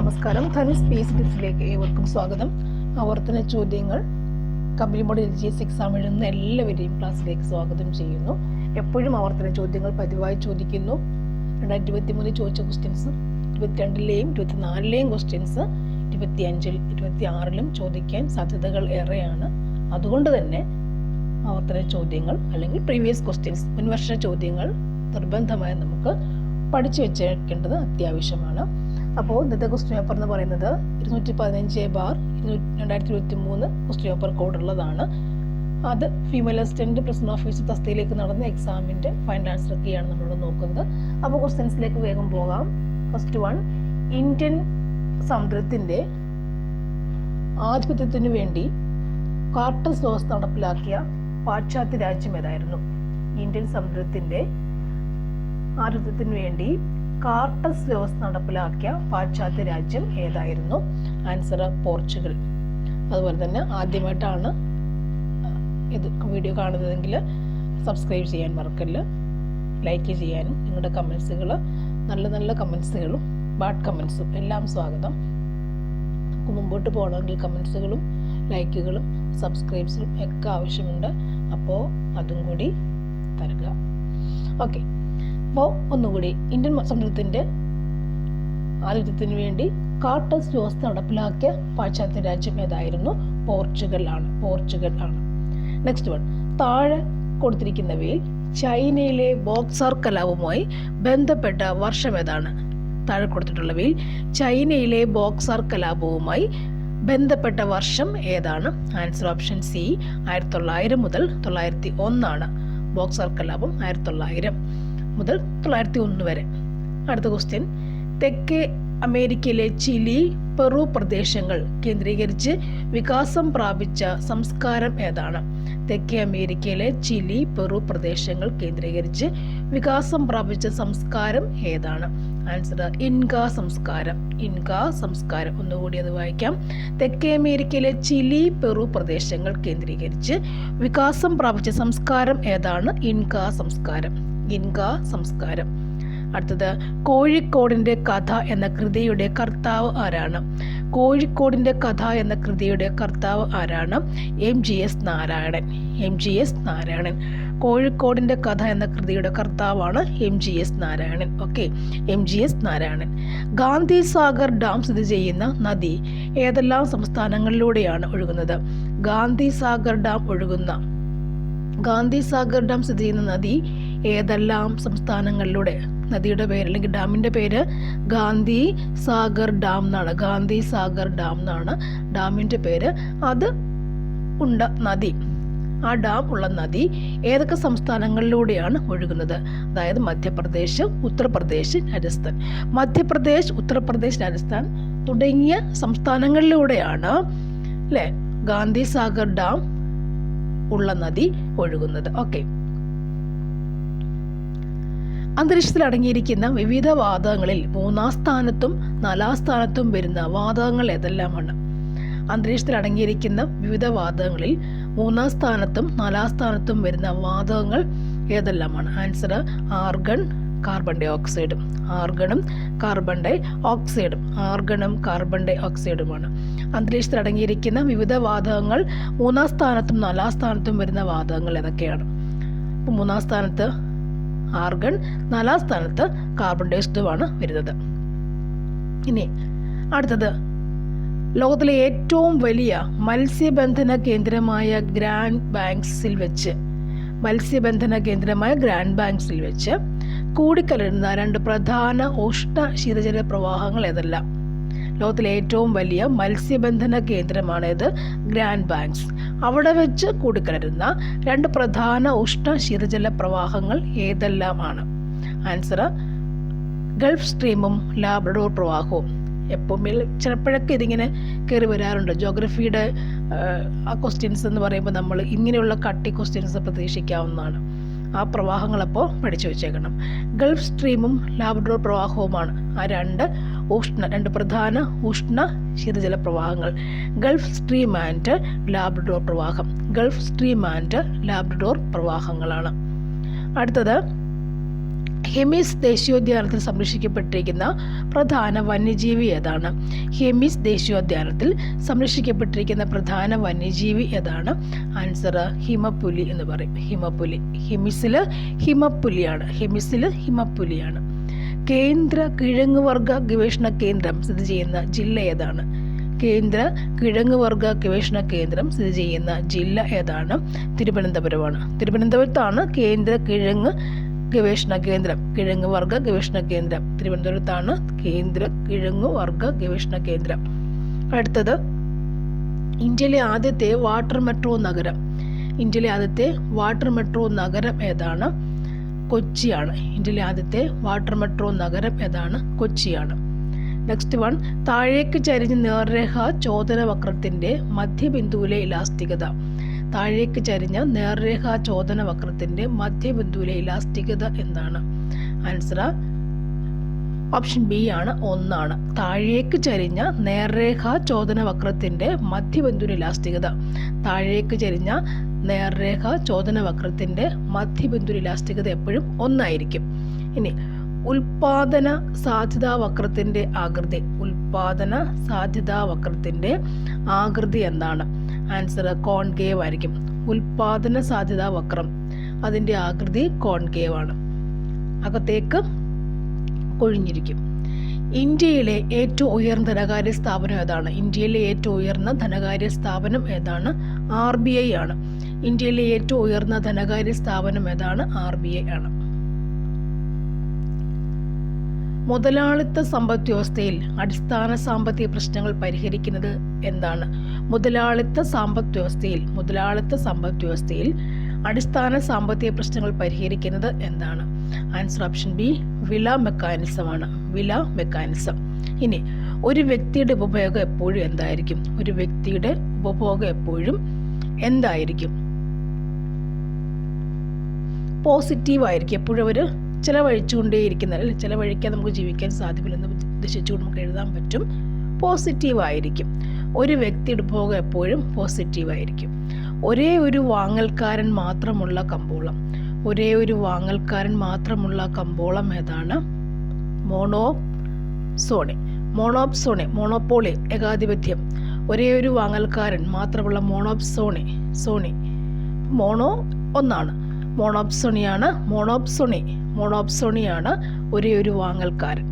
നമസ്കാരം. ധനു സ്പേസ് ടിപ്സിലേക്ക് ഏവർക്കും സ്വാഗതം. ആവർത്തന ചോദ്യങ്ങൾ company L G S exam എഴുതുന്ന എല്ലാവരെയും ക്ലാസ്സിലേക്ക് സ്വാഗതം ചെയ്യുന്നു. എപ്പോഴും ആവർത്തന ചോദ്യങ്ങൾ പതിവായി ചോദിക്കുന്നു. രണ്ടായിരത്തി ഇരുപത്തി മൂന്നിൽ ചോദിച്ച ക്വസ്റ്റ്യൻസ് ഇരുപത്തിരണ്ടിലെയും ഇരുപത്തിനാലിലെയും ക്വസ്റ്റ്യൻസ് ഇരുപത്തി അഞ്ചിൽ ഇരുപത്തി ആറിലും ചോദിക്കാൻ സാധ്യതകൾ ഏറെയാണ്. അതുകൊണ്ട് തന്നെ ആവർത്തന ചോദ്യങ്ങൾ അല്ലെങ്കിൽ പ്രീവിയസ് ക്വസ്റ്റ്യൻസ് മുൻവർഷ ചോദ്യങ്ങൾ നിർബന്ധമായി നമുക്ക് പഠിച്ചു വെച്ചേക്കേണ്ടത് അത്യാവശ്യമാണ്. അപ്പോൾ ഇന്നത്തെ ക്വസ്റ്റ്യൻ പേപ്പർ എന്ന് പറയുന്നത് ഇരുന്നൂറ്റി പതിനഞ്ച് ബാർ രണ്ടായിരത്തി ഇരുപത്തി മൂന്ന് ക്വസ്റ്റ്യൻ പേപ്പർ കോഡ് ഉള്ളതാണ്. അത് ഫീമെയിൽ അസിസ്റ്റന്റ് പ്രസിഡന്റ് ഓഫീസർ തസ്തിയിലേക്ക് നടന്ന എക്സാമിന്റെ ഫൈനൽ ആൻസർ ഒക്കെയാണ് നമ്മൾ നോക്കുന്നത്. അപ്പോൾ ക്വസ്റ്റ്യൻസിലേക്ക് വേഗം പോകാം. ഫസ്റ്റ് വൺ ഇന്ത്യൻ സമുദ്രത്തിന്റെ ആധിപത്യത്തിന് വേണ്ടി കാർട്ടസ് ലോസ് നടപ്പിലാക്കിയ പാശ്ചാത്യ രാജ്യം ഏതായിരുന്നു? ഇന്ത്യൻ സമുദ്രത്തിന്റെ ആധിപത്യത്തിന് വേണ്ടി കാർട്ടസ് വ്യവസ്ഥ നടപ്പിലാക്കിയ പാശ്ചാത്യ രാജ്യം ഏതായിരുന്നു? Answer Portugal. അതുപോലെ തന്നെ ആദ്യമായിട്ടാണ് ഇത് വീഡിയോ കാണുന്നതെങ്കിൽ സബ്സ്ക്രൈബ് ചെയ്യാൻ മറക്കല്ല. ലൈക്ക് ചെയ്യാനും നിങ്ങളുടെ കമൻസുകൾ നല്ല നല്ല കമൻസുകളും ബാഡ് കമൻസും എല്ലാം സ്വാഗതം. നമുക്ക് മുമ്പോട്ട് പോകണമെങ്കിൽ കമൻസുകളും ലൈക്കുകളും സബ്സ്ക്രൈബ്സും ഒക്കെ ആവശ്യമുണ്ട്. അപ്പോൾ അതും കൂടി തരുക. ഓക്കെ അപ്പോൾ ഒന്നുകൂടി ഇന്ത്യൻ സമുദ്രത്തിന്റെ ആതിഥ്യത്തിന് വേണ്ടി കാർട്ടസ് വ്യവസ്ഥ നടപ്പിലാക്കിയ പാശ്ചാത്യ രാജ്യം ഏതായിരുന്നു? പോർച്ചുഗൽ ആണ്. പോർച്ചുഗൽ ആണ്. നെക്സ്റ്റ് വൺ താഴെ കൊടുത്തിരിക്കുന്നവയിൽ ചൈനയിലെ ബോക്സർ കലാപവുമായി ബന്ധപ്പെട്ട വർഷം ഏതാണ്? താഴെ കൊടുത്തിട്ടുള്ളവയിൽ ചൈനയിലെ ബോക്സർ കലാപവുമായി ബന്ധപ്പെട്ട വർഷം ഏതാണ്? ആൻസർ ഓപ്ഷൻ സി ആയിരത്തി തൊള്ളായിരം മുതൽ തൊള്ളായിരത്തി ഒന്നാണ്. ബോക്സർ കലാപം ആയിരത്തി തൊള്ളായിരം. മുതൽ തൊള്ളായിരത്തി ഒന്ന് വരെ. അടുത്ത ക്വസ്റ്റ്യൻ തെക്കേ അമേരിക്കയിലെ ചിലി പെറു പ്രദേശങ്ങൾ കേന്ദ്രീകരിച്ച് വികാസം പ്രാപിച്ച സംസ്കാരം ഏതാണ്? തെക്കേ അമേരിക്കയിലെ ചിലി പെറു പ്രദേശങ്ങൾ കേന്ദ്രീകരിച്ച് വികാസം പ്രാപിച്ച സംസ്കാരം ഏതാണ്? ആൻസർ ഇൻക സംസ്കാരം. ഇൻക സംസ്കാരം. ഒന്നുകൂടി അത് വായിക്കാം. തെക്കേ അമേരിക്കയിലെ ചിലി പെറു പ്രദേശങ്ങൾ കേന്ദ്രീകരിച്ച് വികാസം പ്രാപിച്ച സംസ്കാരം ഏതാണ്? ഇൻക സംസ്കാരം. ഇൻക സംസ്കാരം. അടുത്തത് കോഴിക്കോടിന്റെ കഥ എന്ന കൃതിയുടെ കർത്താവ് ആരാണ്? കോഴിക്കോടിന്റെ കഥ എന്ന കൃതിയുടെ കർത്താവ് ആരാണ്? M G S Narayanan. M G S Narayanan. കോഴിക്കോടിന്റെ കഥ എന്ന കൃതിയുടെ കർത്താവാണ് M G S Narayanan. Okay M G S Narayanan. Gandhi Sagar dam സ്ഥിതി ചെയ്യുന്ന നദി ഏതെല്ലാം സംസ്ഥാനങ്ങളിലൂടെയാണ് ഒഴുകുന്നത്? ഗാന്ധി സാഗർ ഡാം ഒഴുകുന്ന ഗാന്ധി സാഗർ ഡാം സ്ഥിതി ചെയ്യുന്ന നദി ഏതെല്ലാം സംസ്ഥാനങ്ങളിലൂടെ നദിയുടെ പേര് അല്ലെങ്കിൽ ഡാമിന്റെ പേര് ഗാന്ധി സാഗർ ഡാം എന്നാണ്. ഗാന്ധി സാഗർ ഡാം എന്നാണ് ഡാമിന്റെ പേര്. അത് ഉണ്ട നദി. ആ ഡാം ഉള്ള നദി ഏതൊക്കെ സംസ്ഥാനങ്ങളിലൂടെയാണ് ഒഴുകുന്നത്? അതായത് മധ്യപ്രദേശ് ഉത്തർപ്രദേശ് രാജസ്ഥാൻ. മധ്യപ്രദേശ് ഉത്തർപ്രദേശ് രാജസ്ഥാൻ തുടങ്ങിയ സംസ്ഥാനങ്ങളിലൂടെയാണ് അല്ലേ ഗാന്ധി സാഗർ ഡാം ഉള്ള നദി ഒഴുകുന്നത്. ഓക്കെ. അന്തരീക്ഷത്തിൽ അടങ്ങിയിരിക്കുന്ന വിവിധ വാതകങ്ങളിൽ മൂന്നാം സ്ഥാനത്തും നാലാം സ്ഥാനത്തും വരുന്ന വാതകങ്ങൾ ഏതെല്ലാമാണ്? അന്തരീക്ഷത്തിൽ അടങ്ങിയിരിക്കുന്ന വിവിധ വാതകങ്ങളിൽ മൂന്നാം സ്ഥാനത്തും നാലാം സ്ഥാനത്തും വരുന്ന വാതകങ്ങൾ ഏതെല്ലാമാണ്? ആൻസർ ആർഗൺ കാർബൺ ഡൈ ഓക്സൈഡും. ആർഗണും കാർബൺ ഡൈ ഓക്സൈഡും. ആർഗണും കാർബൺ ഡൈ ഓക്സൈഡുമാണ്. അന്തരീക്ഷത്തിൽ അടങ്ങിയിരിക്കുന്ന വിവിധ വാതകങ്ങൾ മൂന്നാം സ്ഥാനത്തും നാലാം സ്ഥാനത്തും വരുന്ന വാതകങ്ങൾ ഏതൊക്കെയാണ്? മൂന്നാം സ്ഥാനത്ത് ആർഗൺ നാലാം സ്ഥാനത്ത് കാർബൺ ഡൈ വരുന്നത്. ഇനി അടുത്തത്. ലോകത്തിലെ ഏറ്റവും വലിയ മത്സ്യബന്ധന കേന്ദ്രമായ ഗ്രാൻഡ് ബാങ്ക്സിൽ വെച്ച് മത്സ്യബന്ധന കേന്ദ്രമായ ഗ്രാൻഡ് ബാങ്ക്സിൽ വെച്ച് കൂടിക്കലരുന്ന രണ്ട് പ്രധാന ഉഷ്ണ ശീതജല പ്രവാഹങ്ങൾ ഏതെല്ലാം? ലോകത്തിലെ ഏറ്റവും വലിയ മത്സ്യബന്ധന കേന്ദ്രമാണിത് ഗ്രാൻഡ് ബാങ്ക്സ്. അവിടെ വെച്ച് കൂടിക്കലരുന്ന രണ്ട് പ്രധാന ഉഷ്ണ ശീതജല പ്രവാഹങ്ങൾ ഏതെല്ലാമാണ്? ആൻസർ ഗൾഫ് സ്ട്രീമും ലാബ്രഡോർ പ്രവാഹവും. എപ്പം ചിലപ്പോഴൊക്കെ ഇതിങ്ങനെ കയറി വരാറുണ്ട്. ജോഗ്രഫിയുടെ ആ ക്വസ്റ്റ്യൻസ് എന്ന് പറയുമ്പോൾ നമ്മൾ ഇങ്ങനെയുള്ള കട്ടി ക്വസ്റ്റ്യൻസ് പ്രതീക്ഷിക്കാവുന്നതാണ്. ആ പ്രവാഹങ്ങളപ്പോൾ പഠിച്ചു വെച്ചേക്കണം. ഗൾഫ് സ്ട്രീമും ലാബ്രഡോർ പ്രവാഹവുമാണ്. ആ രണ്ട് ഉഷ്ണ രണ്ട് പ്രധാന ഉഷ്ണ ശീതജല പ്രവാഹങ്ങൾ. ഗൾഫ് സ്ട്രീം ആൻഡ് ലാബ്രഡോർ പ്രവാഹം. ഗൾഫ് സ്ട്രീം ആൻഡ് ലാബ്രഡോർ പ്രവാഹങ്ങളാണ്. അടുത്തത് ഹെമിസ് ദേശീയോദ്യാനത്തിൽ സംരക്ഷിക്കപ്പെട്ടിരിക്കുന്ന പ്രധാന വന്യജീവി ഏതാണ്? ഹെമിസ് ദേശീയോദ്യാനത്തിൽ സംരക്ഷിക്കപ്പെട്ടിരിക്കുന്ന പ്രധാന വന്യജീവി ഏതാണ്? ആൻസർ ഹിമപ്പുലി എന്ന് പറയും. ഹിമപ്പുലി. ഹെമിസിൽ ഹിമപ്പുലിയാണ്. ഹെമിസിൽ ഹിമപ്പുലിയാണ്. കേന്ദ്ര കിഴങ്ങുവർഗ ഗവേഷണ കേന്ദ്രം സ്ഥിതി ചെയ്യുന്ന ജില്ല ഏതാണ്? കേന്ദ്ര കിഴങ്ങുവർഗ ഗവേഷണ കേന്ദ്രം സ്ഥിതി ചെയ്യുന്ന ജില്ല ഏതാണ്? തിരുവനന്തപുരമാണ്. തിരുവനന്തപുരത്താണ് കേന്ദ്ര കിഴങ്ങ് ഗവേഷണ കേന്ദ്രം. കിഴങ്ങ് വർഗ ഗവേഷണ കേന്ദ്രം. തിരുവനന്തപുരത്താണ് കേന്ദ്ര കിഴങ്ങ് വർഗ ഗവേഷണ കേന്ദ്രം. അടുത്തത് ഇന്ത്യയിലെ ആദ്യത്തെ വാട്ടർ മെട്രോ നഗരം. ഇന്ത്യയിലെ ആദ്യത്തെ വാട്ടർ മെട്രോ നഗരം ഏതാണ്? കൊച്ചിയാണ്. ഇന്ത്യയിലെ ആദ്യത്തെ വാട്ടർ മെട്രോ നഗരം ഏതാണ്? കൊച്ചിയാണ്. നെക്സ്റ്റ് വൺ താഴേക്ക് ചരിഞ്ഞ് നേർരേഖ ചോദന വക്രത്തിന്റെ മധ്യബിന്ദുവിലെ ഇലാസ്തികത. താഴേക്ക് ചരിഞ്ഞ നേർരേഖ ചോദന വക്രത്തിന്റെ മധ്യബിന്ദുവിലെ ഇലാസ്തികത എന്താണ്? ആൻസർ ഓപ്ഷൻ ബി ആണ് ഒന്നാണ്. താഴേക്ക് ചരിഞ്ഞ നേർരേഖ ചോദന വക്രത്തിന്റെ മധ്യബിന്ദുവിലെ ഇലാസ്തികത. താഴേക്ക് ചരിഞ്ഞ നേർരേഖ ചോദന വക്രത്തിന്റെ മധ്യബിന്ദു ഇലാസ്തികത എപ്പോഴും ഒന്നായിരിക്കും. ഇനി ഉൽപാദന സാധ്യതാ വക്രത്തിന്റെ ആകൃതി. ഉൽപാദന സാധ്യതാ വക്രത്തിന്റെ ആകൃതി എന്താണ്? ആൻസർ കോൺകേവ് ആയിരിക്കും. ഉൽപാദന സാധ്യതാ വക്രം അതിന്റെ ആകൃതി കോൺകേവ് ആണ്. അകത്തേക്ക് കൊഴിഞ്ഞിരിക്കും ഇന്ത്യയിലെ ഏറ്റവും ഉയർന്ന ധനകാര്യ സ്ഥാപനം ഏതാണ്? ഇന്ത്യയിലെ ഏറ്റവും ഉയർന്ന ധനകാര്യ സ്ഥാപനം ഏതാണ്? ആർ ബി ഐ ആണ്. ഇന്ത്യയിലെ ഏറ്റവും ഉയർന്ന ധനകാര്യ സ്ഥാപനം ഏതാണ്? ആർ ബി ഐ ആണ്. മുതലാളിത്ത സമ്പദ് വ്യവസ്ഥയിൽ അടിസ്ഥാന സാമ്പത്തിക പ്രശ്നങ്ങൾ പരിഹരിക്കുന്നത് എന്താണ്? മുതലാളിത്ത സമ്പദ് വ്യവസ്ഥയിൽ മുതലാളിത്ത സമ്പദ് വ്യവസ്ഥയിൽ അടിസ്ഥാന സാമ്പത്തിക പ്രശ്നങ്ങൾ പരിഹരിക്കുന്നത് എന്താണ്? ആൻസർ ഓപ്ഷൻ ബി വില മെക്കാനിസമാണ് വില മെക്കാനിസം. ഇനി ഒരു വ്യക്തിയുടെ ഉപഭോഗം എപ്പോഴും എന്തായിരിക്കും? ഒരു വ്യക്തിയുടെ ഉപഭോഗം എപ്പോഴും എന്തായിരിക്കും? പോസിറ്റീവ് ആയിരിക്കും എപ്പോഴും അവർ ചിലവഴിച്ചുകൊണ്ടേയിരിക്കുന്ന അല്ലെങ്കിൽ ചിലവഴിക്കാൻ നമുക്ക് ജീവിക്കാൻ സാധ്യമില്ലെന്ന് ഉദ്ദേശിച്ചുകൊണ്ട് നമുക്ക് എഴുതാൻ പറ്റും. പോസിറ്റീവായിരിക്കും. ഒരു വ്യക്തിയുടെ ഉപഭോഗം എപ്പോഴും പോസിറ്റീവായിരിക്കും. ഒരേ ഒരു വാങ്ങൽക്കാരൻ മാത്രമുള്ള കമ്പോളം. ഒരേ ഒരു വാങ്ങൽക്കാരൻ മാത്രമുള്ള കമ്പോളം ഏതാണ്? മോണോ സോണി മോണോപ്സോണി മോണോപോളി ഏകാധിപത്യം. ഒരേ ഒരു വാങ്ങൽക്കാരൻ മാത്രമുള്ള മോണോപ്സോണി സോണി. മോണോ ഒന്നാണ്. മോണോപ്സോണിയാണ്. മോണോപ്സോണി മോണോപ്സോണിയാണ് ഒരേ ഒരു വാങ്ങൽക്കാരൻ.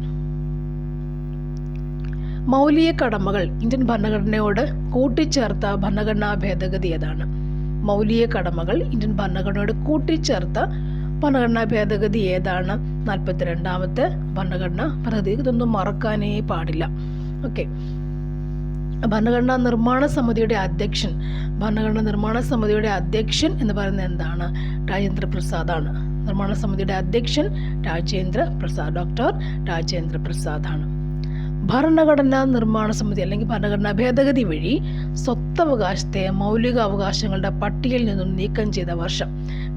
മൗലിക കടമകൾ ഇന്ത്യൻ ഭരണഘടനയോട് കൂട്ടിച്ചേർത്ത ഭരണഘടനാ ഭേദഗതി ഏതാണ്? മൗലിക കടമകൾ ഇന്ത്യൻ ഭരണഘടനയോട് കൂട്ടിച്ചേർത്ത ഭരണഘടനാ ഭേദഗതി ഏതാണ്? നാൽപ്പത്തിരണ്ടാമത്തെ ഭരണഘടന. ഭേദഗതി ഇതൊന്നും മറക്കാനേ പാടില്ല. ഓക്കെ. ഭരണഘടനാ നിർമ്മാണ സമിതിയുടെ അധ്യക്ഷൻ ഭരണഘടനാ നിർമ്മാണ സമിതിയുടെ അധ്യക്ഷൻ എന്ന് പറയുന്നത് എന്താണ്? രാജേന്ദ്ര പ്രസാദാണ് നിർമ്മാണ സമിതിയുടെ അധ്യക്ഷൻ രാജേന്ദ്ര പ്രസാദ് ഡോക്ടർ രാജേന്ദ്ര പ്രസാദാണ് ഭരണഘടനാ നിർമ്മാണ സമിതി അല്ലെങ്കിൽ ഭരണഘടനാ ഭേദഗതി വഴി സ്വത്തവകാശത്തെ മൗലിക അവകാശങ്ങളുടെ പട്ടികയിൽ നിന്നും നീക്കം ചെയ്ത വർഷം.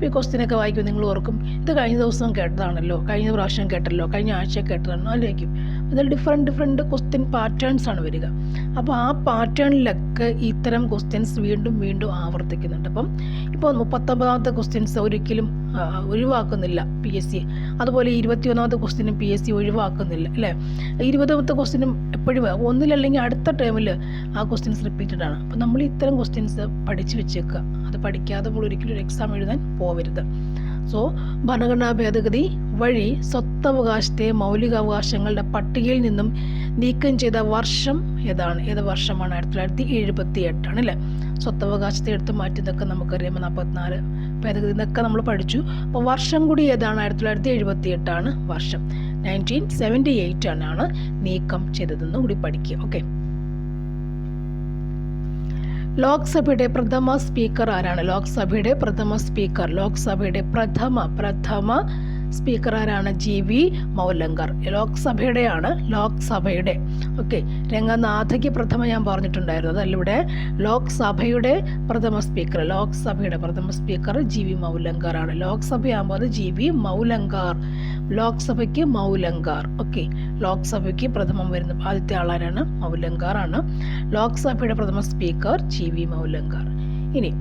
ഈ ക്വസ്റ്റിനൊക്കെ വായിക്കും നിങ്ങൾ ഓർക്കും ഇത് കഴിഞ്ഞ ദിവസം കേട്ടതാണല്ലോ കഴിഞ്ഞ പ്രാവശ്യം കേട്ടല്ലോ കഴിഞ്ഞ ആഴ്ച കേട്ടതാണല്ലോ ആലോചിക്കും അതിൽ ഡിഫറെന്റ് ഡിഫറെന്റ് ക്വസ്റ്റ്യൻ പാറ്റേൺസ് ആണ് വരിക. അപ്പോൾ ആ പാറ്റേണിലൊക്കെ ഇത്തരം ക്വസ്റ്റ്യൻസ് വീണ്ടും വീണ്ടും ആവർത്തിക്കുന്നുണ്ട്. അപ്പം ഇപ്പോൾ മുപ്പത്തൊമ്പതാമത്തെ ക്വസ്റ്റ്യൻസ് ഒരിക്കലും ഒഴിവാക്കുന്നില്ല പി എസ് സി അതുപോലെ ഇരുപത്തിയൊന്നാമത്തെ ക്വസ്റ്റ്യനും പി എസ് സി ഒഴിവാക്കുന്നില്ല അല്ലേ? ഇരുപതാമത്തെ ക്വസ്റ്റ്യനും എപ്പോഴും ഒന്നിലല്ലെങ്കിൽ അടുത്ത ടേമിൽ ആ ക്വസ്റ്റ്യൻസ് റിപ്പീറ്റഡ് ആണ്. അപ്പോൾ നമ്മൾ ഇത്തരം ക്വസ്റ്റ്യൻസ് പഠിച്ചു വെച്ചേക്കുക. അത് പഠിക്കാതെ നമ്മൾ ഒരിക്കലും ഒരു എക്സാം എഴുതാൻ പോവരുത്. സോ ഭരണഘടനാ ഭേദഗതി വഴി സ്വത്തവകാശത്തെ മൗലികാവകാശങ്ങളുടെ പട്ടികയിൽ നിന്നും നീക്കം ചെയ്ത വർഷം ഏതാണ്? ഏത് വർഷമാണ്? ആയിരത്തി തൊള്ളായിരത്തി എഴുപത്തി എട്ടാണ് അല്ലേ? സ്വത്തവകാശത്തെ എടുത്ത് മാറ്റിയതൊക്കെ നമുക്കറിയാം. നാൽപ്പത്തിനാല് ഭേദഗതി എന്നൊക്കെ നമ്മൾ പഠിച്ചു. അപ്പോൾ വർഷം കൂടി ഏതാണ്? ആയിരത്തി തൊള്ളായിരത്തി എഴുപത്തി എട്ടാണ് വർഷം. നയന്റീൻ സെവന്റി എയ്റ്റ് ആണ് നീക്കം ചെയ്തതെന്ന് കൂടി പഠിക്കുക. ഓക്കെ ലോക്സഭയുടെ പ്രഥമ സ്പീക്കർ ആരാണ്? ലോക്സഭയുടെ പ്രഥമ സ്പീക്കർ ലോക്സഭയുടെ പ്രഥമ പ്രഥമ സ്പീക്കർ ആരാണ് ജി വി മൗലങ്കർ. ലോക്സഭയുടെയാണ് ലോക്സഭയുടെ. ഓക്കെ രംഗനാഥയ്ക്ക് പ്രഥമ ഞാൻ പറഞ്ഞിട്ടുണ്ടായിരുന്നു അതല്ല ഇവിടെ ലോക്സഭയുടെ പ്രഥമ സ്പീക്കർ ലോക്സഭയുടെ പ്രഥമ സ്പീക്കർ ജി വി മൗലങ്കർ ആണ് ലോക്സഭയാകുമ്പോൾ അത് ജി വി മൗലങ്കാർ ലോക്സഭയ്ക്ക് മൗലങ്കാർ. ഓക്കെ ലോക്സഭയ്ക്ക് പ്രഥമം വരുന്ന ആദ്യത്തെ ആളാരാണ് മൗലങ്കാർ ആണ് ലോക്സഭയുടെ പ്രഥമ സ്പീക്കർ ജി വി മൗലങ്കാർ. ഇനി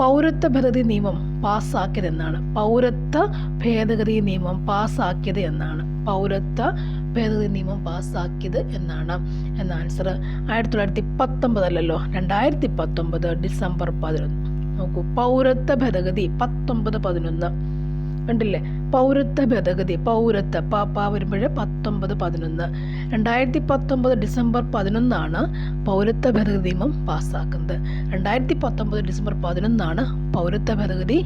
പൗരത്വ ഭേദഗതി നിയമം പാസ്സാക്കിയത് എന്നാണ് പൗരത്വ ഭേദഗതി നിയമം പാസ്സാക്കിയത് എന്നാണ്. പൗരത്വ ഭേദഗതി നിയമം പാസ്സാക്കിയത് എന്നാണ്. എന്ന ആൻസർ ആയിരത്തി തൊള്ളായിരത്തി പത്തൊമ്പതല്ലല്ലോ രണ്ടായിരത്തി പത്തൊമ്പത് ഡിസംബർ പതിനൊന്ന്. നോക്കൂ. പൗരത്വ ഭേദഗതി പത്തൊമ്പത് പതിനൊന്ന്. കണ്ടില്ലേ പൗരത്വ ഭേദഗതി പൗരത്വ പാപ്പ വരുമ്പോഴേ പത്തൊമ്പത് പതിനൊന്ന്. രണ്ടായിരത്തി പത്തൊമ്പത് ഡിസംബർ പതിനൊന്നാണ് പൗരത്വ ഭേദഗതി നിയമം പാസ്സാക്കുന്നത്. രണ്ടായിരത്തി പത്തൊമ്പത് ഡിസംബർ പതിനൊന്നാണ് പൗരത്വ ഭേദഗതി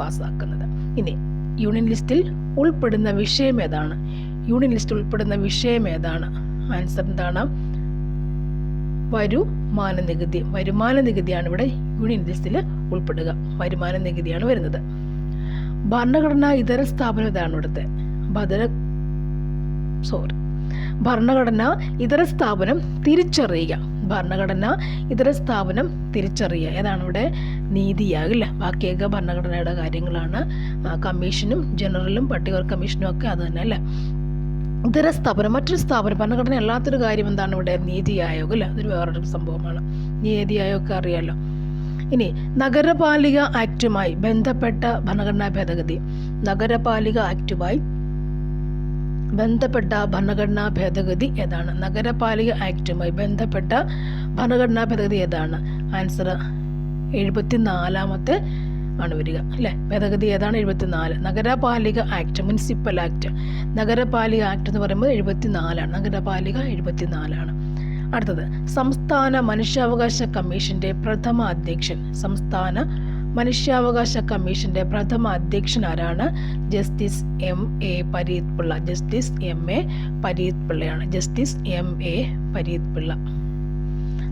പാസ്സാക്കുന്നത്. ഇനി യൂണിയൻ ലിസ്റ്റിൽ ഉൾപ്പെടുന്ന വിഷയം ഏതാണ്? യൂണിയൻ ലിസ്റ്റിൽ ഉൾപ്പെടുന്ന വിഷയം ഏതാണ്? ആൻസർ എന്താണ്? വരുമാന നികുതി. വരുമാന നികുതിയാണ് ഇവിടെ യൂണിയൻ ലിസ്റ്റിൽ ഉൾപ്പെടുക. വരുമാന നികുതിയാണ് വരുന്നത്. ഭരണഘടന ഇതര സ്ഥാപനം ഇതാണ് ഇവിടുത്തെ. ഭദ്ര സോറി ഭരണഘടന ഇതര സ്ഥാപനം തിരിച്ചറിയുക. ഭരണഘടന ഇതര സ്ഥാപനം തിരിച്ചറിയുക. ഏതാണ് ഇവിടെ നീതിയാകില്ല. ബാക്കിയൊക്കെ ഭരണഘടനയുടെ കാര്യങ്ങളാണ്. കമ്മീഷനും ജനറലും പട്ടികവർഗ കമ്മീഷനും ഒക്കെ അത് തന്നെ അല്ലേ ഇതര സ്ഥാപനം മറ്റൊരു സ്ഥാപനം ഭരണഘടന അല്ലാത്തൊരു കാര്യം എന്താണ് ഇവിടെ? നീതി ആയോഗ് അല്ലേ? അതൊരു വേറൊരു സംഭവമാണ്. നീതി ആയോഗ് അറിയാലോ. ഇനി നഗരപാലിക ആക്റ്റുമായി ബന്ധപ്പെട്ട ഭരണഘടനാ ഭേദഗതി. നഗരപാലിക ആക്റ്റുമായി ബന്ധപ്പെട്ട ഭരണഘടനാ ഭേദഗതി ഏതാണ്? നഗരപാലിക ആക്റ്റുമായി ബന്ധപ്പെട്ട ഭരണഘടനാ ഭേദഗതി ഏതാണ്? ആൻസർ എഴുപത്തിനാലാമത്തെ ആണ് വരിക അല്ലേ? ഭേദഗതി ഏതാണ്? എഴുപത്തിനാല്. Nagarpalika act municipal act. Nagarpalika act എന്ന് പറയുമ്പോൾ എഴുപത്തിനാലാണ്. നഗരപാലിക എഴുപത്തിനാലാണ്. അടുത്തത് സംസ്ഥാന മനുഷ്യാവകാശ കമ്മീഷന്റെ പ്രഥമ അധ്യക്ഷൻ. സംസ്ഥാന മനുഷ്യാവകാശ കമ്മീഷന്റെ പ്രഥമ അധ്യക്ഷൻ ആരാണ്? Justice M A Pareeth Pillai justice M A Pareeth പിള്ളയാണ് justice M A Pareeth Pillai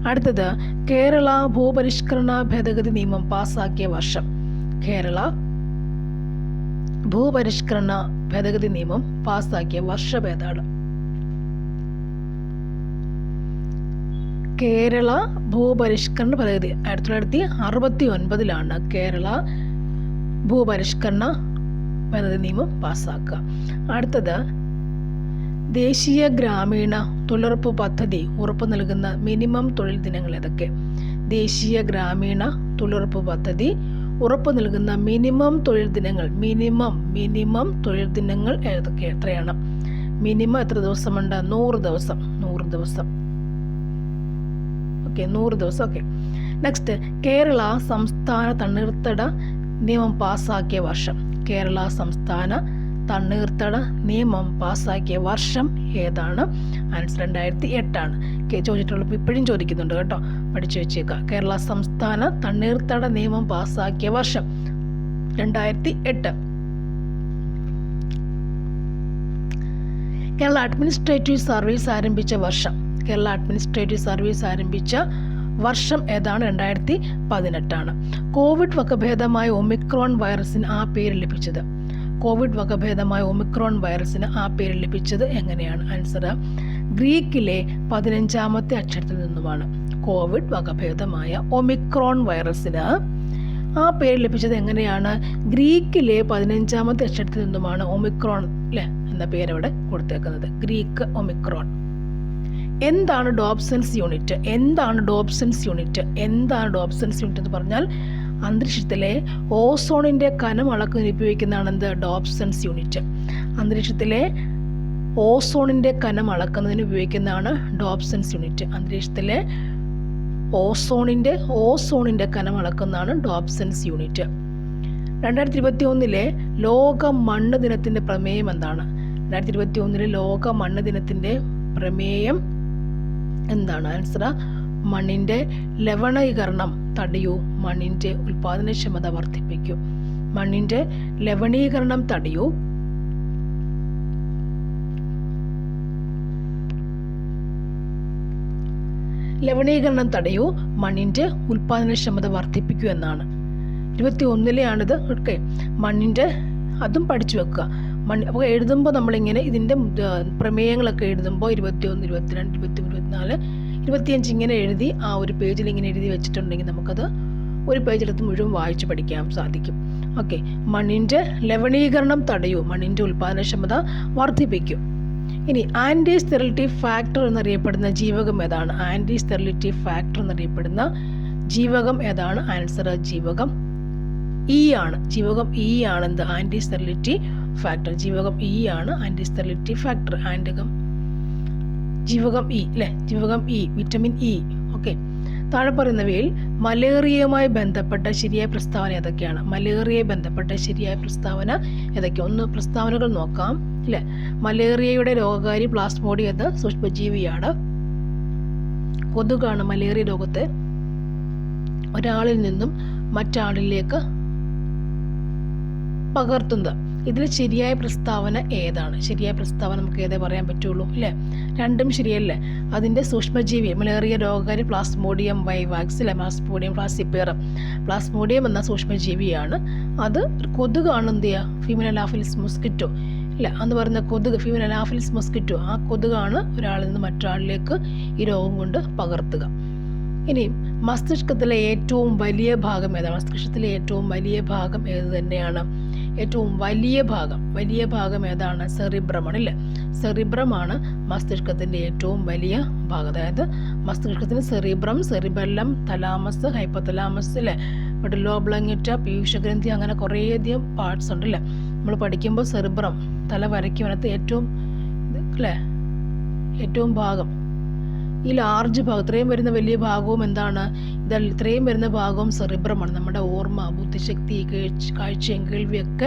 അടുത്തത് കേരള ഭൂപരിഷ്കരണ ഭേദഗതി നിയമം പാസാക്കിയ വർഷം. കേരള ഭൂപരിഷ്കരണ ഭേദഗതി നിയമം പാസാക്കിയ വർഷഭേദാണ് കേരള ഭൂപരിഷ്കരണ പദ്ധതി. ആയിരത്തി തൊള്ളായിരത്തി അറുപത്തി ഒൻപതിലാണ് കേരള ഭൂപരിഷ്കരണ പദ്ധതി നിയമം പാസ്സാക്കുക അടുത്തത് ദേശീയ ഗ്രാമീണ തൊഴിലുറപ്പ് പദ്ധതി ഉറപ്പു നൽകുന്ന മിനിമം തൊഴിൽ ദിനങ്ങൾ ഏതൊക്കെ? ദേശീയ ഗ്രാമീണ തൊഴിലുറപ്പ് പദ്ധതി ഉറപ്പു നൽകുന്ന മിനിമം തൊഴിൽ ദിനങ്ങൾ മിനിമം മിനിമം തൊഴിൽ ദിനങ്ങൾ ഏതൊക്കെ? എത്രയാണ്? മിനിമം എത്ര ദിവസമുണ്ട്? നൂറ് ദിവസം നൂറ് ദിവസം. ഓക്കെ നൂറ് ദിവസം ഓക്കെ നെക്സ്റ്റ് കേരള സംസ്ഥാന തണ്ണീർത്തട നിയമം പാസ്സാക്കിയ വർഷം. കേരള സംസ്ഥാന തണ്ണീർത്തട നിയമം പാസ്സാക്കിയ വർഷം ഏതാണ്? ആൻസർ രണ്ടായിരത്തി എട്ടാണ് ചോദിച്ചിട്ടുള്ള ഇപ്പോഴും ചോദിക്കുന്നുണ്ട് കേട്ടോ. പഠിച്ചു വെച്ചേക്കുക കേരള സംസ്ഥാന തണ്ണീർത്തട നിയമം പാസ്സാക്കിയ വർഷം രണ്ടായിരത്തി എട്ട് കേരള അഡ്മിനിസ്ട്രേറ്റീവ് സർവീസ് ആരംഭിച്ച വർഷം കേരള അഡ്മിനിസ്ട്രേറ്റീവ് സർവീസ് ആരംഭിച്ച വർഷം ഏതാണ്? രണ്ടായിരത്തി പതിനെട്ടാണ് കോവിഡ് വകഭേദമായ ഒമിക്രോൺ വൈറസിന് ആ പേര് ലഭിച്ചത്. കോവിഡ് വകഭേദമായ ഒമിക്രോൺ വൈറസിന് ആ പേര് ലഭിച്ചത് എങ്ങനെയാണ്? ആൻസർ ഗ്രീക്കിലെ പതിനഞ്ചാമത്തെ അക്ഷരത്തിൽ നിന്നുമാണ്. കോവിഡ് വകഭേദമായ ഒമിക്രോൺ വൈറസിന് ആ പേര് ലഭിച്ചത് എങ്ങനെയാണ്? ഗ്രീക്കിലെ പതിനഞ്ചാമത്തെ അക്ഷരത്തിൽ നിന്നുമാണ് ഒമിക്രോൺ അല്ലേ എന്ന പേരവിടെ കൊടുത്തേക്കുന്നത്. Greek Omicron. എന്താണ് ഡോബ്സൺസ് യൂണിറ്റ്? എന്താണ് ഡോബ്സൺസ് യൂണിറ്റ്? എന്താണ് ഡോബ്സൺസ് യൂണിറ്റ് എന്ന് പറഞ്ഞാൽ അന്തരീക്ഷത്തിലെ ഓസോണിന്റെ കനം അളക്ക് ഉപയോഗിക്കുന്നതാണ് എന്ത്? Dobson's unit. അന്തരീക്ഷത്തിലെ ഓസോണിന്റെ കനം അളക്കുന്നതിന് ഉപയോഗിക്കുന്നതാണ് ഡോബ്സൺസ് യൂണിറ്റ്. അന്തരീക്ഷത്തിലെ ഓസോണിന്റെ ഓസോണിന്റെ കനം അളക്കുന്നതാണ് ഡോബ്സൺസ് യൂണിറ്റ്. രണ്ടായിരത്തി ഇരുപത്തി ഒന്നിലെ ലോക മണ്ണ് ദിനത്തിന്റെ പ്രമേയം എന്താണ്? രണ്ടായിരത്തി ഇരുപത്തി ഒന്നിലെ ലോക മണ്ണ് ദിനത്തിന്റെ പ്രമേയം എന്താണ് ആൻസർ മണ്ണിന്റെ ലവണീകരണം തടയൂ മണ്ണിന്റെ ഉൽപാദനക്ഷമത വർദ്ധിപ്പിക്കൂ. മണ്ണിന്റെ ലവണീകരണം തടയൂ. ലവണീകരണം തടയൂ മണ്ണിന്റെ ഉൽപാദനക്ഷമത വർദ്ധിപ്പിക്കൂ എന്നാണ്. ഇരുപത്തി ഒന്നിലെയാണിത് ഓക്കെ. മണ്ണിന്റെ അതും പഠിച്ചു വെക്കുക. മണ്ണ് അപ്പോൾ എഴുതുമ്പോൾ നമ്മളിങ്ങനെ ഇതിന്റെ പ്രമേയങ്ങളൊക്കെ എഴുതുമ്പോൾ ഇരുപത്തി ഒന്ന് ഇരുപത്തിരണ്ട് ഇരുപത്തി ഇരുപത്തിനാല് ഇരുപത്തിയഞ്ച് ഇങ്ങനെ എഴുതി ആ ഒരു പേജിൽ ഇങ്ങനെ എഴുതി വെച്ചിട്ടുണ്ടെങ്കിൽ നമുക്കത് ഒരു പേജിലെടുത്ത് മുഴുവൻ വായിച്ച് പഠിക്കാൻ സാധിക്കും. ഓക്കെ. മണ്ണിന്റെ ലവണീകരണം തടയൂ. മണ്ണിന്റെ ഉൽപാദനക്ഷമത വർദ്ധിപ്പിക്കും. ഇനി ആന്റി സ്റ്റെറിലിറ്റി ഫാക്ടർ എന്നറിയപ്പെടുന്ന ജീവകം ഏതാണ്? ആന്റി സ്റ്റെറിലിറ്റി ഫാക്ടർ എന്നറിയപ്പെടുന്ന ജീവകം ഏതാണ്? ആൻസർ ജീവകം ഇ ആണ്. ജീവകം ഇ ആണെന്ത്? ആന്റി സ്റ്റെറിലിറ്റി ഫാക്ടർ ജീവകം ഇ ആണ് ആന്റി സ്റ്റെറിലിറ്റി ഫാക്ടർ ആന്റകം ജീവകം ഇ അല്ലേ ജീവകം ഇ വിറ്റമിൻ ഇ ഓക്കെ താഴെ പറയുന്നവയിൽ മലേറിയയുമായി ബന്ധപ്പെട്ട ശരിയായ പ്രസ്താവന ഏതൊക്കെയാണ്? മലേറിയയെ ബന്ധപ്പെട്ട ശരിയായ പ്രസ്താവന ഏതൊക്കെ ഒന്ന് പ്രസ്താവനകൾ നോക്കാം അല്ലേ മലേറിയയുടെ രോഗകാരി പ്ലാസ്മോഡി എന്ന സൂക്ഷ്മജീവിയാണ്. കൊതുകാണ് മലേറിയ രോഗത്തെ. ഒരാളിൽ നിന്നും മറ്റാളിലേക്ക് പകർത്തുന്നത്. ഇതിൽ ശരിയായ പ്രസ്താവന ഏതാണ്? ശരിയായ പ്രസ്താവന നമുക്ക് ഏതേ പറയാൻ പറ്റുള്ളൂ അല്ലേ രണ്ടും ശരിയല്ലേ? അതിന്റെ സൂക്ഷ്മജീവി മലേറിയ രോഗകാരി പ്ലാസ്മോഡിയം വൈവാക്സ് അല്ലെ പ്ലാസ്മോഡിയം പ്ലാസിപ്പേറം. പ്ലാസ്മോഡിയം എന്ന സൂക്ഷ്മജീവിയാണ്. അത് കൊതുകാണ് എന്ത് ചെയ്യുക ഫിമിനലാഫിലിസ് മൊസ്കിറ്റോ ഇല്ല? എന്ന് പറയുന്ന കൊതുക് ഫിമിനലാഫിലിസ് മൊസ്കിറ്റോ ആ കൊതുകാണ് ഒരാളിൽ നിന്ന് മറ്റൊരാളിലേക്ക് ഈ രോഗം കൊണ്ട് പകർത്തുക. ഇനി മസ്തിഷ്കത്തിലെ ഏറ്റവും വലിയ ഭാഗം ഏതാണ് മസ്തിഷ്കത്തിലെ ഏറ്റവും വലിയ ഭാഗം ഏത് തന്നെയാണ്? ഏറ്റവും വലിയ ഭാഗം വലിയ ഭാഗം ഏതാണ്? സെറിബ്രമാണ് ഇല്ലേ സെറിബ്രമാണ് മസ്തിഷ്കത്തിന്റെ ഏറ്റവും വലിയ ഭാഗം. അതായത് മസ്തിഷ്കത്തിന് സെറിബ്രം സെറിബെല്ലം തലാമസ് ഹൈപ്പത്തലാമസ് അല്ലേ? മെഡലോബ്ലങ്ങിറ്റ പീയൂഷഗ്രന്ഥി അങ്ങനെ കുറേയധികം പാർട്സ് ഉണ്ട് നമ്മൾ പഠിക്കുമ്പോൾ സെറിബ്രം തല വരയ്ക്കും ഏറ്റവും അല്ലേ? ഏറ്റവും ഭാഗം. ഈ ലാർജ് ഭാഗം ഇത്രയും വരുന്ന വലിയ ഭാഗവും എന്താണ്? ഇത് ഇത്രയും വരുന്ന ഭാഗവും സെറിബ്രമാണ് നമ്മുടെ ഓർമ്മ ബുദ്ധിശക്തി കേഴ്ച കാഴ്ചയും കേൾവിയൊക്കെ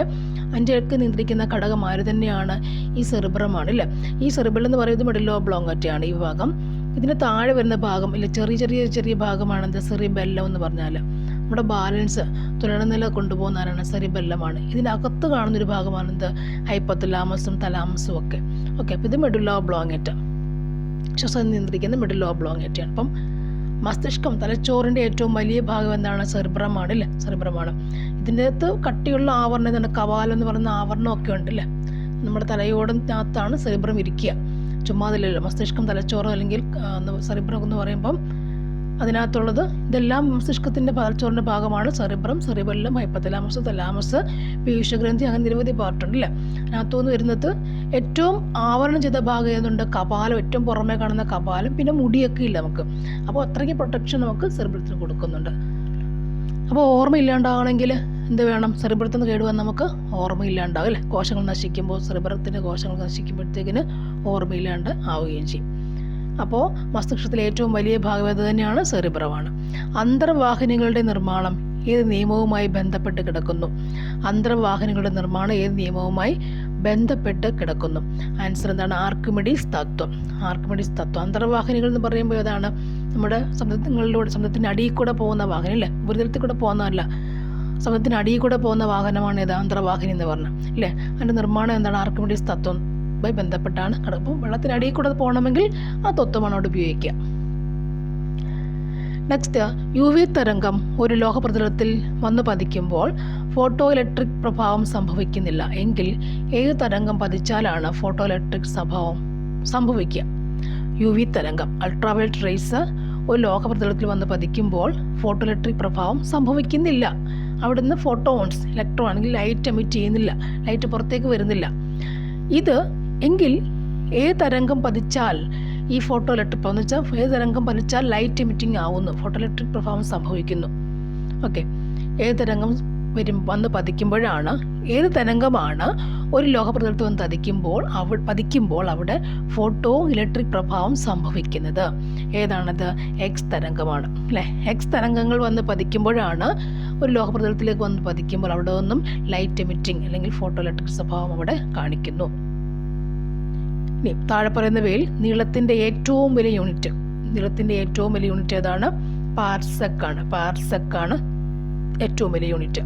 അഞ്ചൊക്കെ നിയന്ത്രിക്കുന്ന ഘടകം ആര് തന്നെയാണ്? ഈ സെറിബ്രമാണ് ഇല്ലേ? ഈ സെറിബ്രം എന്ന് പറയുന്നത് മെഡിലോ ബ്ലോങ്കറ്റാണ് ഈ ഭാഗം. ഇതിന് താഴെ വരുന്ന ഭാഗം ഇല്ല ചെറിയ ചെറിയ ചെറിയ ഭാഗമാണ് എന്താ സെറിബെല്ലം എന്ന് പറഞ്ഞാൽ നമ്മുടെ ബാലൻസ് തുലനനില കൊണ്ടുപോകുന്നതാണ് സെറിബെല്ലമാണ് ഇതിനകത്ത് കാണുന്നൊരു ഭാഗമാണ് എന്ത്? ഹൈപ്പത്തലാമസും തലാമസും ഒക്കെ. ഓക്കെ അപ്പോൾ ഇത് മെഡുലോ ബ്ലോങ്ങറ്റ്. ശ്വസനം നിയന്ത്രിക്കുന്ന മിഡിൽ ഓബ്ലോങ്ങേറ്റാണ് അപ്പം മസ്തിഷ്കം തലച്ചോറിന്റെ ഏറ്റവും വലിയ ഭാഗം എന്താണ്? സെർബ്രമാണ് അല്ലേ സെർബ്രമാണ് ഇതിന്റെ അകത്ത് കട്ടിയുള്ള ആവരണം എന്താണ് കവാലം എന്ന് പറയുന്ന ആവരണമൊക്കെ ഉണ്ട് അല്ലേ നമ്മുടെ തലയോടിനകത്താണ് സെറിബ്രം ഇരിക്കുക. ചുമ്മാതില്ലല്ലോ. മസ്തിഷ്കം തലച്ചോറ് അല്ലെങ്കിൽ സെറിബ്രം എന്ന് പറയുമ്പം അതിനകത്തുള്ളത് ഇതെല്ലാം മസ്തിഷ്കത്തിന്റെ തലച്ചോറിന്റെ ഭാഗമാണ്. സെറിബ്രം സെറിബെല്ലം ഹൈപ്പത്തലാമസ് തലാമസ് പീയൂഷഗ്രന്ഥി അങ്ങനെ നിരവധി പാർട്ടുണ്ട് അല്ലേ അതിനകത്തുനിന്ന് വരുന്നത് ഏറ്റവും ആവരണം ചെയ്ത ഭാഗം ഏതുണ്ട്? കപാലം ഏറ്റവും പുറമേ കാണുന്ന കപാലം പിന്നെ മുടിയൊക്കെ ഇല്ല നമുക്ക്? അപ്പോൾ അത്രയ്ക്ക് പ്രൊട്ടക്ഷൻ നമുക്ക് സെറിബ്രത്തിന് കൊടുക്കുന്നുണ്ട്. അപ്പോൾ ഓർമ്മ ഇല്ലാണ്ടാവണമെങ്കിൽ എന്ത് വേണം? സെറിബ്രത്തിന് കേടുവാൻ നമുക്ക് ഓർമ്മയില്ലാണ്ടാവും അല്ലേ കോശങ്ങൾ നശിക്കുമ്പോൾ സെറിബ്രത്തിന്റെ കോശങ്ങൾ നശിക്കുമ്പോഴത്തേക്കിന് ഓർമ്മയില്ലാണ്ട് ആവുകയും ചെയ്യും. അപ്പോൾ മസ്തിഷ്കത്തിലെ ഏറ്റവും വലിയ ഭാഗം അത് തന്നെയാണ്? സെറിബ്രമാണ്. അന്തർവാഹിനികളുടെ നിർമ്മാണം ഏത് നിയമവുമായി ബന്ധപ്പെട്ട് കിടക്കുന്നു? അന്തർവാഹിനികളുടെ നിർമ്മാണം ഏത് നിയമവുമായി ബന്ധപ്പെട്ട് കിടക്കുന്നു? ആൻസർ എന്താണ്? ആർക്കുമെഡീസ് തത്വം. ആർക്കുമെഡീസ് തത്വം. അന്തർവാഹിനികൾ എന്ന് പറയുമ്പോൾ ഏതാണ്? നമ്മുടെ സമുദ്രങ്ങളിലൂടെ സമുദ്രത്തിന്റെ അടിയിൽ കൂടെ പോകുന്ന വാഹനം അല്ലേ ഉപരിതലത്തിൽ കൂടെ പോകുന്നതല്ല. സമുദ്രത്തിന്റെ അടിയിൽ കൂടെ പോകുന്ന വാഹനമാണ് ഏത്? അന്തർവാഹിനി എന്ന് പറഞ്ഞത് അല്ലേ അതിന്റെ നിർമ്മാണം എന്താണ്? ആർക്കുമെഡീസ് തത്വം. മായി ബന്ധപ്പെട്ടാണ് കിടക്കും വെള്ളത്തിനടിയിൽ കൂടെ പോകണമെങ്കിൽ ആ തൊത്തുമണോട് ഉപയോഗിക്കാം ഉപയോഗിക്കുക. നെക്സ്റ്റ് യു വി തരംഗം ഒരു ലോഹപ്രതലത്തിൽ വന്നു പതിക്കുമ്പോൾ ഫോട്ടോ ഇലക്ട്രിക് പ്രഭാവം സംഭവിക്കുന്നില്ല. എങ്കിൽ ഏത് തരംഗം പതിച്ചാലാണ് ഫോട്ടോ ഇലക്ട്രിക് സ്വഭാവം സംഭവിക്കുക? യു വി തരംഗം അൾട്രാവയലറ്റ് റേസ് ഒരു ലോഹപ്രതലത്തിൽ വന്ന് പതിക്കുമ്പോൾ ഫോട്ടോ ഇലക്ട്രിക് പ്രഭാവം സംഭവിക്കുന്നില്ല. അവിടുന്ന് ഫോട്ടോൺസ് ഇലക്ട്രോൺ ആണെങ്കിൽ ലൈറ്റ് എമിറ്റ് ചെയ്യുന്നില്ല. ലൈറ്റ് പുറത്തേക്ക് വരുന്നില്ല. ഇത് എങ്കിൽ തരംഗം പതിച്ചാൽ ഈ ഫോട്ടോ ഇലക്ട്രിക് എന്ന് വെച്ചാൽ ഏത് തരംഗം പതിച്ചാൽ ലൈറ്റ് എമിറ്റിംഗ് ആവുന്നു. ഫോട്ടോ ഇലക്ട്രിക് പെർഫോമൻസ് സംഭവിക്കുന്നു. ഓക്കെ ഏത് തരംഗം വരും വന്ന് പതിക്കുമ്പോഴാണ് ഏത് തരംഗമാണ് ഒരു ലോഹപ്രതലത്തിൽ വന്ന് പതിക്കുമ്പോൾ അവ പതിക്കുമ്പോൾ അവിടെ ഫോട്ടോ ഇലക്ട്രിക് പ്രഭാവം സംഭവിക്കുന്നത്. ഏതാണത്? എക്സ് തരംഗമാണ്. അല്ലേ? എക്സ് തരംഗങ്ങൾ വന്ന് പതിക്കുമ്പോഴാണ് ഒരു ലോഹപ്രതലത്തിലേക്ക് വന്ന് പതിക്കുമ്പോൾ അവിടെ നിന്നും ലൈറ്റ് എമിറ്റിംഗ് അല്ലെങ്കിൽ ഫോട്ടോ ഇലക്ട്രിക് സ്വഭാവം അവിടെ കാണിക്കുന്നു. ഇനി താഴെ പറയുന്നവയിൽ നീളത്തിന്റെ ഏറ്റവും വലിയ യൂണിറ്റ്. നീളത്തിന്റെ ഏറ്റവും വലിയ യൂണിറ്റ് ഏതാണ്? പാർസക്കാണ്. പാർസക്കാണ് ഏറ്റവും വലിയ യൂണിറ്റ്.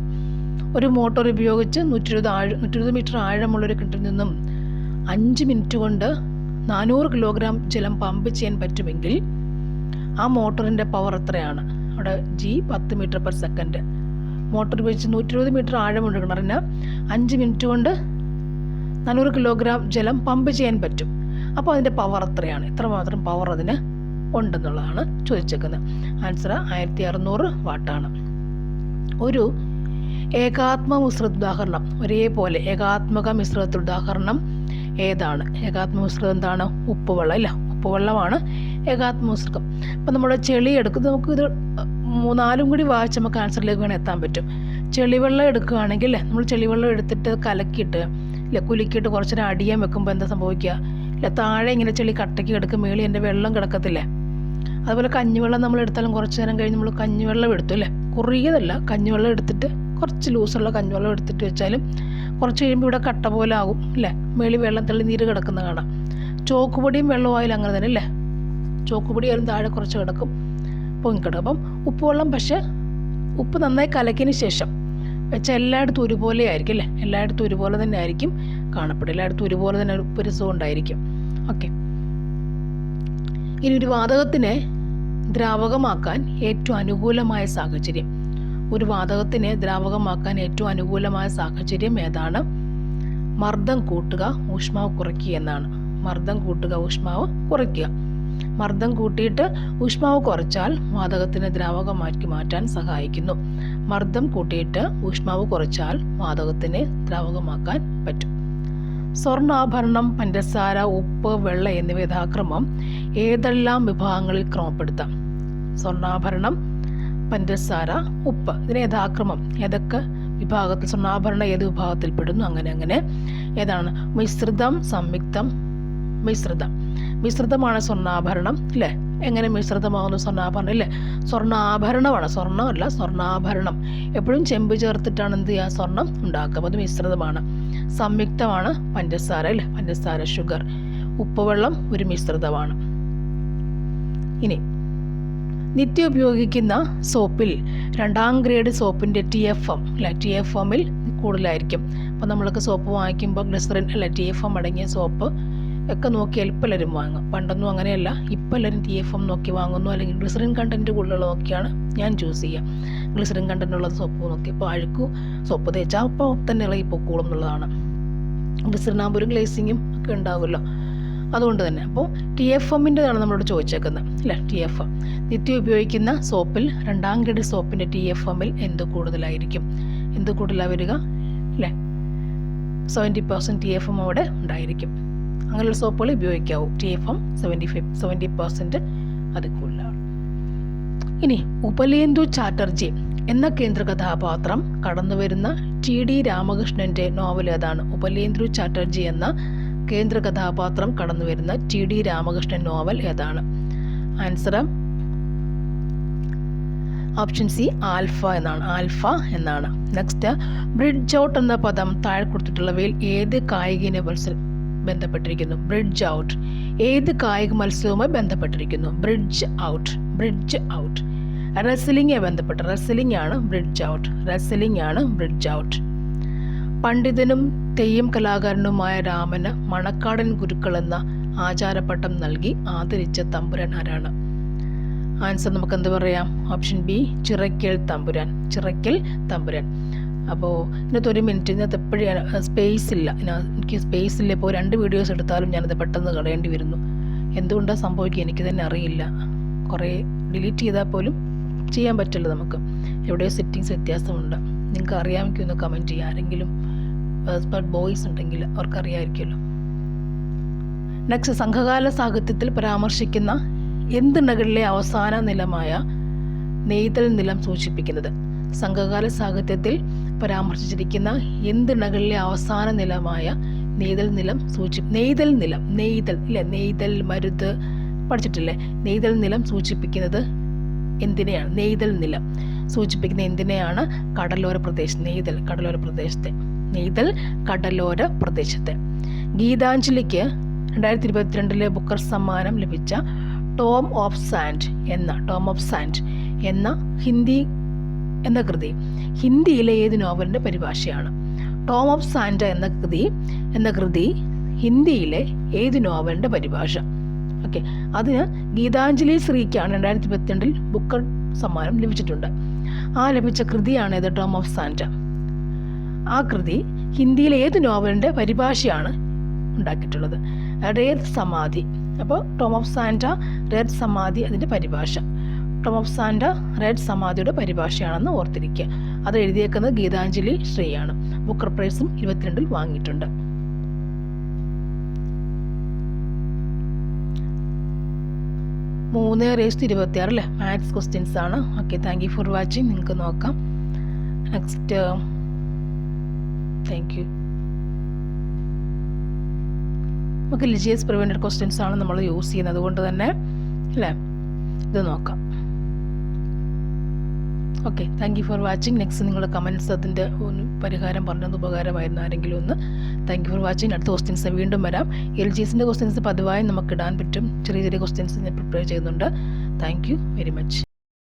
ഒരു മോട്ടോർ ഉപയോഗിച്ച് നൂറ്റി ഇരുപത് ആഴ നൂറ്റി ഇരുപത് മീറ്റർ ആഴമുള്ളൊരു കിണറ്റിൽ നിന്നും അഞ്ച് മിനിറ്റ് കൊണ്ട് നാനൂറ് കിലോഗ്രാം ജലം പമ്പ് ചെയ്യാൻ പറ്റുമെങ്കിൽ ആ മോട്ടോറിന്റെ പവർ എത്രയാണ്? അവിടെ ജി പത്ത് മീറ്റർ പെർ സെക്കൻഡ്. മോട്ടോർ ഉപയോഗിച്ച് നൂറ്റി ഇരുപത് മീറ്റർ ആഴമുണ്ട് കിണറിന് അഞ്ച് മിനിറ്റ് കൊണ്ട് നാനൂറ് കിലോഗ്രാം ജലം പമ്പ് ചെയ്യാൻ പറ്റും. അപ്പോൾ അതിന്റെ പവർ എത്രയാണ്? എത്രമാത്രം പവർ അതിന് ഉണ്ടെന്നുള്ളതാണ് ചോദിച്ചേക്കുന്നത്. ആൻസർ ആയിരത്തി അറുന്നൂറ് വാട്ടാണ് ഒരു ഏകാത്മ മിശ്രിത ഉദാഹരണം ഒരേപോലെ ഏകാത്മക മിശ്രിതത്തിൽ ഉദാഹരണം ഏതാണ്? ഏകാത്മ മിശ്രിതം എന്താണ്? ഉപ്പുവെള്ളം ഇല്ല. ഉപ്പുവെള്ളമാണ് ഏകാത്മ മിശ്രിതം. അപ്പം നമ്മൾ ചെളി എടുക്കുന്നത് നമുക്ക് ഇത് മൂന്നാലും കൂടി വായിച്ച് നമുക്ക് ആൻസറിലേക്ക് വേണം എത്താൻ പറ്റും. ചെളിവെള്ളം എടുക്കുകയാണെങ്കിൽ അല്ലേ നമ്മൾ ചെളിവെള്ളം എടുത്തിട്ട് കലക്കിയിട്ട് ഇല്ല കുലുക്കിയിട്ട് കുറച്ച് നേരം അടിയാൻ വെക്കുമ്പോൾ എന്താ സംഭവിക്കുക? ഇല്ല താഴെ ഇങ്ങനെ ചെളി കട്ടയ്ക്ക് കിടക്കും മേളിൽ എന്റെ വെള്ളം കിടക്കത്തില്ലേ? അതുപോലെ കഞ്ഞിവെള്ളം നമ്മൾ എടുത്താലും കുറച്ച് നേരം കഴിഞ്ഞ് നമ്മൾ കഞ്ഞിവെള്ളം എടുത്തു അല്ലേ? കുറിയതല്ല കഞ്ഞിവെള്ളം എടുത്തിട്ട് കുറച്ച് ലൂസുള്ള കഞ്ഞിവെള്ളം എടുത്തിട്ട് വെച്ചാലും കുറച്ച് കഴിയുമ്പോൾ ഇവിടെ കട്ട പോലെ ആകും അല്ലേ? മേളി വെള്ളം തള്ളി നീര് കിടക്കുന്ന കാണാം. ചോക്കുപൊടിയും വെള്ളമായാലും അങ്ങനെ തന്നെ അല്ലേ? ചോക്ക് പൊടി ആയാലും താഴെ കുറച്ച് കിടക്കും പൊങ്ങിക്കിടക്കും. അപ്പം ഉപ്പുവെള്ളം പക്ഷേ ഉപ്പ് നന്നായി കലക്കിയതിന് ശേഷം വെച്ചാൽ എല്ലായിടത്തും ഒരുപോലെ ആയിരിക്കും അല്ലേ? എല്ലായിടത്തും ഒരുപോലെ തന്നെ ആയിരിക്കും കാണപ്പെടുക. എല്ലായിടത്തും ഒരുപോലെ തന്നെ ഒരു രസവും ഉണ്ടായിരിക്കും. ഓക്കെ ഇനി ഒരു വാതകത്തിനെ ദ്രാവകമാക്കാൻ ഏറ്റവും അനുകൂലമായ സാഹചര്യം. ഒരു വാതകത്തിനെ ദ്രാവകമാക്കാൻ ഏറ്റവും അനുകൂലമായ സാഹചര്യം ഏതാണ്? മർദ്ദം കൂട്ടുക ഊഷ്മാവ് കുറയ്ക്കുക എന്നാണ്. മർദ്ദം കൂട്ടുക ഊഷ്മാവ് കുറയ്ക്കുക. മർദ്ദം കൂട്ടിയിട്ട് ഊഷ്മാവ് കുറച്ചാൽ വാതകത്തിനെ ദ്രാവകമാക്കി മാറ്റാൻ സഹായിക്കുന്നു. മർദ്ദം കൂട്ടിയിട്ട് ഊഷ്മാവ് കുറച്ചാൽ വാതകത്തിനെ ദ്രാവകമാക്കാൻ പറ്റും. സ്വർണാഭരണം പഞ്ചസാര ഉപ്പ് വെള്ള എന്നിവ യഥാക്രമം ഏതെല്ലാം വിഭാഗങ്ങളിൽ ക്രമപ്പെടുത്താം? സ്വർണാഭരണം പഞ്ചസാര ഉപ്പ് ഇതിന് യഥാക്രമം ഏതൊക്കെ വിഭാഗത്തിൽ സ്വർണാഭരണം ഏത് വിഭാഗത്തിൽ പെടുന്നു അങ്ങനെ അങ്ങനെ. ഏതാണ്? മിശ്രിതം സംയുക്തം മിശ്രിതം. മിശ്രിതമാണ് സ്വർണാഭരണം അല്ലേ എങ്ങനെ മിശ്രിതമാകുന്നു സ്വർണാഭരണം? ഇല്ലേ? സ്വർണാഭരണമാണ്. സ്വർണമല്ല സ്വർണാഭരണം. എപ്പോഴും ചെമ്പ് ചേർത്തിട്ടാണ് എന്ത് ചെയ്യുക? സ്വർണം ഉണ്ടാക്കുക. അത് മിശ്രിതമാണ്. സംയുക്തമാണ് പഞ്ചസാര അല്ലേ പഞ്ചസാര ഷുഗർ. ഉപ്പുവെള്ളം ഒരു മിശ്രിതമാണ്. ഇനി നിത്യം ഉപയോഗിക്കുന്ന സോപ്പിൽ രണ്ടാം ഗ്രേഡ് സോപ്പിന്റെ ടി എഫ് എം അല്ല ടി എഫ് എമ്മിൽ കൂടുതലായിരിക്കും. അപ്പോൾ നമ്മളൊക്കെ സോപ്പ് വാങ്ങിക്കുമ്പോൾ ഗ്ലിസറിൻ അല്ല? ടി എഫ് എം അടങ്ങിയ സോപ്പ് ഒക്കെ ഇപ്പം എല്ലാവരും വാങ്ങും. പണ്ടൊന്നും അങ്ങനെയല്ല. ഇപ്പം എല്ലാവരും ടി എഫ് എം നോക്കി വാങ്ങുന്നു. അല്ലെങ്കിൽ ഗ്ലിസറിൻ കണ്ടന്റ് കൂടുതലുള്ള നോക്കിയാണ് ഞാൻ ചൂസ് ചെയ്യുക ഗ്ലിസറിൻ കണ്ടന്റ് ഉള്ളത് സോപ്പ് നോക്കി. ഇപ്പോൾ അഴുക്കു സോപ്പ് തേച്ചാൽ അപ്പോൾ തന്നെ ഇളകി പൊക്കോളും എന്നുള്ളതാണ്. ഗ്ലിസറിനാകുമ്പോൾ ഗ്ലേസിങ്ങും ഒക്കെ ഉണ്ടാവുമല്ലോ. അതുകൊണ്ട് തന്നെ. അപ്പോൾ ടി എഫ് എമ്മിന്റെതാണ് നമ്മളോട് ചോദിച്ചേക്കുന്നത്. അല്ലേ? ടി എഫ് എം നിത്യം ഉപയോഗിക്കുന്ന സോപ്പിൽ രണ്ടാം ഗ്രേഡ് സോപ്പിന്റെ ടി എഫ് എമ്മിൽ എന്ത് കൂടുതലായിരിക്കും? എന്ത് കൂടുതലാണ് വരിക? അല്ലേ? Seventy percent T F M അവിടെ ഉണ്ടായിരിക്കും. അങ്ങനെയുള്ള സോപ്പുകൾ ഉപയോഗിക്കാവൂ. T F M seventy five seventy percent അത് കൂടുതലാണ്. ഇനി ഉപലേന്ദു ചാറ്റർജി എന്ന കേന്ദ്ര കഥാപാത്രം കടന്നുവരുന്ന ടി ഡി രാമകൃഷ്ണന്റെ നോവൽ ഏതാണ്? ഉപലേന്ദു ചാറ്റർജി എന്ന കേന്ദ്ര കഥാപാത്രം കടന്നുവരുന്ന ടി ഡി രാമകൃഷ്ണൻ നോവൽ ഏതാണ്? ആൻസർ ഓപ്ഷൻ സി ആൽഫ എന്നാണ്. ആൽഫ എന്നാണ്. നെക്സ്റ്റ് ബ്രിഡ്ജ് ഔട്ട് എന്ന പദം താഴെ കൊടുത്തിട്ടുള്ളവയിൽ ഏത് കായിക മത്സരം ബന്ധപ്പെട്ടിരിക്കുന്നു. ബ്രിഡ്ജ് ഔട്ട് ഏത് കായിക മത്സരവുമായി ബന്ധപ്പെട്ടിരിക്കുന്നു? ബ്രിഡ്ജ് ഔട്ട് ബ്രിഡ്ജ് ഔട്ട് റെസ്ലിംഗെ ബന്ധപ്പെട്ട്. റെസ്ലിംഗ് ആണ് ബ്രിഡ്ജ് ഔട്ട് റെസ്ലിംഗ് ആണ് ബ്രിഡ്ജ് ഔട്ട് പണ്ഡിതനും തെയ്യം കലാകാരനുമായ രാമന് മണക്കാടൻ ഗുരുക്കൾ എന്ന ആചാരപ്പട്ടം നൽകി ആദരിച്ച തമ്പുരാൻ ആരാണ്? ആൻസർ നമുക്ക് എന്ത് പറയാം? ഓപ്ഷൻ ബി ചിറക്കൽ തമ്പുരാൻ. ചിറക്കൽ തമ്പുരാൻ. അപ്പോൾ ഇതിനകത്ത് ഒരു മിനിറ്റ് ഇതിനകത്ത് എപ്പോഴും സ്പേസ് ഇല്ല. എനിക്ക് സ്പേസ് ഇല്ല. ഇപ്പോൾ രണ്ട് വീഡിയോസ് എടുത്താലും ഞാനത് പെട്ടെന്ന് കളയേണ്ടി വരുന്നു. എന്തുകൊണ്ടാണ് സംഭവിക്കുക? എനിക്ക് തന്നെ അറിയില്ല. കുറേ ഡിലീറ്റ് ചെയ്താൽ പോലും ചെയ്യാൻ പറ്റില്ല നമുക്ക്. എവിടെയോ സെറ്റിങ്സ് വ്യത്യാസമുണ്ട്. നിങ്ങൾക്ക് അറിയാമെങ്കിൽ ഒന്ന് കമന്റ് ചെയ്യുക. ആരെങ്കിലും ബോയ്സ് ഉണ്ടെങ്കിൽ അവർക്കറിയാമായിരിക്കുമല്ലോ നെക്സ്റ്റ് സംഘകാല സാഹിത്യത്തിൽ പരാമർശിക്കുന്ന എന്തിണകളിലെ അവസാന നിലമായ നെയ്തൽ നിലം സൂചിപ്പിക്കുന്നത്? സംഘകാല സാഹിത്യത്തിൽ പരാമർശിച്ചിരിക്കുന്ന എന്തിണകളിലെ അവസാന നിലമായ നെയ്തൽ നിലം സൂചി നെയ്തൽ നിലം നെയ്തൽ ഇല്ല? നെയ്തൽ മരുത് പഠിച്ചിട്ടില്ലേ? നെയ്തൽ നിലം സൂചിപ്പിക്കുന്നത് എന്തിനെയാണ്? നെയ്തൽ നിലം സൂചിപ്പിക്കുന്ന എന്തിനെയാണ്? കടലോര പ്രദേശം നെയ്തൽ കടലോര പ്രദേശത്തെ നെയ്തൽ കടലോര പ്രദേശത്തെ. ഗീതാഞ്ജലിക്ക് രണ്ടായിരത്തി ഇരുപത്തിരണ്ടിലെ ബുക്കർ സമ്മാനം ലഭിച്ച ടോം ഓഫ് സാൻഡ് എന്ന ടോം ഓഫ് സാൻഡ് എന്ന ഹിന്ദി എന്ന കൃതി. ഹിന്ദിയിലെ ഏത് നോവലിന്റെ പരിഭാഷയാണ്? ടോം ഓഫ് സാൻഡ എന്ന കൃതി എന്ന കൃതി ഹിന്ദിയിലെ ഏത് നോവലിന്റെ പരിഭാഷ? ഓക്കെ. അതിന് ഗീതാഞ്ജലി ശ്രീക്കാണ് രണ്ടായിരത്തി ഇരുപത്തിരണ്ടിൽ ബുക്കർ സമ്മാനം ലഭിച്ചിട്ടുണ്ട്. ആ ലഭിച്ച കൃതിയാണ് ഇത് ടോം ഓഫ് സാൻഡ ആ കൃതി ഹിന്ദിയിലെ ഏത് നോവലിന്റെ പരിഭാഷയാണ് ഉണ്ടാക്കിയിട്ടുള്ളത്? റേത് സമാധി. അപ്പോൾ ടോം ഓഫ് സാൻഡ റേത് സമാധി അതിന്റെ പരിഭാഷ. ടോം ഓഫ് സാൻഡ റെഡ് സമാധിയുടെ പരിഭാഷയാണെന്ന് ഓർത്തിരിക്കുക. അത് എഴുതിയേക്കുന്നത് ഗീതാഞ്ജലി ശ്രീയാണ്. ബുക്കർ പ്രൈസും ഇരുപത്തിരണ്ടിൽ വാങ്ങിയിട്ടുണ്ട്. മൂന്ന് റേസ്റ്റ് ഇരുപത്തിയാറ് അല്ലേ? മാത്സ് ക്വസ്റ്റ്യൻസ് ആണ്. Okay thank you for watching നിങ്ങൾക്ക് നോക്കാം. നെക്സ്റ്റ് താങ്ക് യു നമുക്ക് ലിജിയസ് പ്രിവെന്റഡ് ക്വസ്റ്റ്യൻസ് ആണ് നമ്മൾ യൂസ് ചെയ്യുന്നത് അതുകൊണ്ട് തന്നെ അല്ലേ? ഇത് നോക്കാം. Okay thank you for watching next നിങ്ങളുടെ കമന്റ്സ് അതിന്റെ ഒന്ന് പരിഹാരം പറഞ്ഞത് ഉപകാരമായിരുന്നു ആരെങ്കിലും ഒന്ന്. താങ്ക് യു ഫോർ വാച്ചിങ് അടുത്ത ക്വസ്റ്റ്യൻസ് വീണ്ടും വരാം. എൽ ജി എസിന്റെ ക്വസ്റ്റ്യൻസ് പതിവായി നമുക്ക് ഇടാൻ പറ്റും. ചെറിയ ചെറിയ ക്വസ്റ്റ്യൻസ് ഞാൻ പ്രിപ്പയർ ചെയ്യുന്നുണ്ട്. Thank you very much